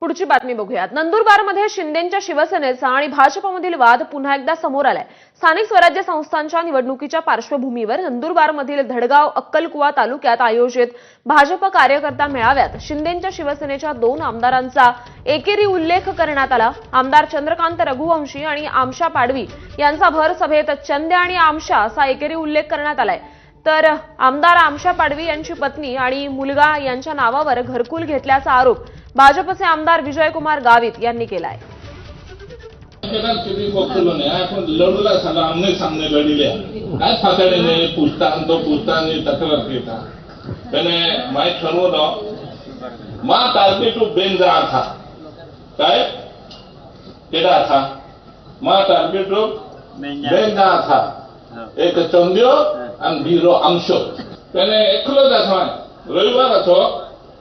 पुढची बातमी बघूयात. नंदुरबारमध्ये शिंदेच्या शिवसेनेचा आणि भाजपमधील वाद पुन्हा एकदा समोर आलाय. स्थानिक स्वराज्य संस्थांच्या निवडणुकीच्या पार्श्वभूमीवर नंदुरबारमधील धडगाव अक्कलकुवा तालुक्यात आयोजित भाजप कार्यकर्ता मेळाव्यात शिंदेच्या शिवसेनेच्या दोन आमदारांचा एकेरी उल्लेख करण्यात आला. आमदार चंद्रकांत रघुवंशी आणि आमशा पाडवी यांचा भर सभेत चंद्या आणि आमशा असा एकेरी उल्लेख करण्यात आलाय. तर आमदार आमशा पाडवी यांची पत्नी आणि मुलगा यांच्या नावावर घरकुल घेतल्याचा आरोप भाजपचे आमदार विजयकुमार गावित यांनी केला जा था एक चंद्यो आणि आमशो त्याने एकलो जातो रविवार असो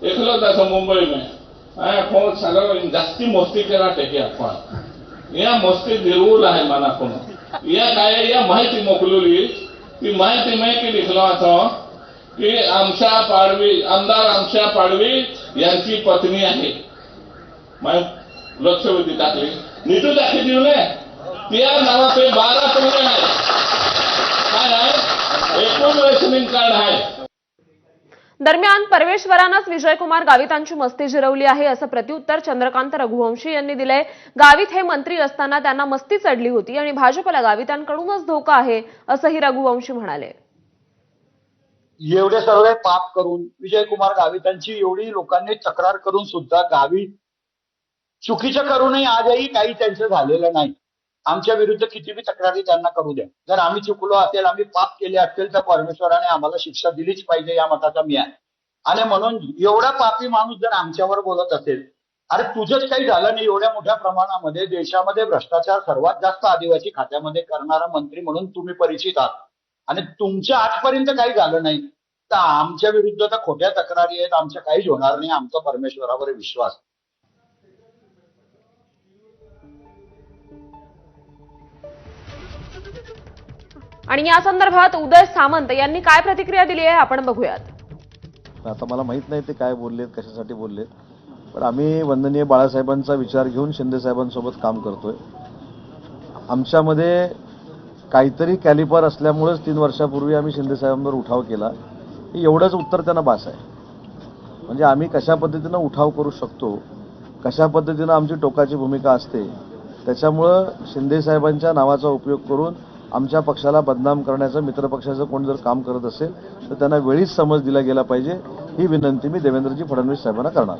एकलो जातो मुंबई में आय फोन सगळं जास्ती मस्ती केला टेकी आपण या मस्ती दिरवूल आहे मना कोण या काय या माहिती मोकलवली ती माहिती माहिती लिखलो असो की आमशा पाडवी आमदार आमशा पाडवी यांची पत्नी आहे माय लक्षवेधी टाकली नीटू दाखी देऊ नये त्या नावाचे बारा पंगड आहे काय एकूण रेशनिंग कार्ड आहे दरम्यान परमेश्वरानंच विजयकुमार गावितांची मस्ती जिरवली आहे असं प्रत्युत्तर चंद्रकांत रघुवंशी यांनी दिलंय. गावित हे मंत्री असताना त्यांना मस्ती चढली होती आणि भाजपला गावितांकडूनच धोका आहे असंही रघुवंशी म्हणाले. एवढे सर्व पाप करून विजयकुमार गावितांची एवढी लोकांनी तक्रार करून सुद्धा गावित चुकीचं करूनही आजही काही त्यांचं झालेलं नाही. आमच्या विरुद्ध किती बी तक्रारी त्यांना करू द्या. जर आम्ही चुकलो असेल आम्ही पाप केले असेल तर परमेश्वराने आम्हाला शिक्षा दिलीच पाहिजे या मताचा मी आहे. आणि म्हणून एवढा पापी माणूस जर आमच्यावर बोलत असेल अरे तुझंच काही झालं नाही एवढ्या मोठ्या प्रमाणामध्ये देशामध्ये भ्रष्टाचार सर्वात जास्त आदिवासी खात्यामध्ये करणारा मंत्री म्हणून तुम्ही परिचित आहात. आणि तुमच्या आजपर्यंत काही झालं नाही. तर आमच्या विरुद्ध तर खोट्या तक्रारी आहेत आमच्या काहीच होणार नाही आमचा परमेश्वरावर विश्वास. आणि या संदर्भात उदय सामंत यांनी काय प्रतिक्रिया दिली आहे आपण बघूयात. आता मला माहीत नाही ते काय बोललेत कशासाठी बोललेत. पण आम्ही वंदनीय बाळासाहेबांचा विचार घेऊन शिंदे साहेबांसोबत काम करतोय. आमच्यामध्ये काहीतरी कॅलिपर असल्यामुळेच तीन वर्षापूर्वी आम्ही शिंदे साहेबांवर उठाव केला. एवढंच उत्तर त्यांना बास आहे. म्हणजे आम्ही कशा पद्धतीनं उठाव करू शकतो कशा पद्धतीनं आमची टोकाची भूमिका असते त्याच्यामुळं शिंदे साहेबांच्या नावाचा उपयोग करून आमच्या पक्षाला बदनाम करण्याचं मित्रपक्षाचं कोण जर काम करत असेल तर त्यांना वेळीच समज दिला गेला पाहिजे. ही विनंती मी देवेंद्रजी फडणवीस साहेबांना करणार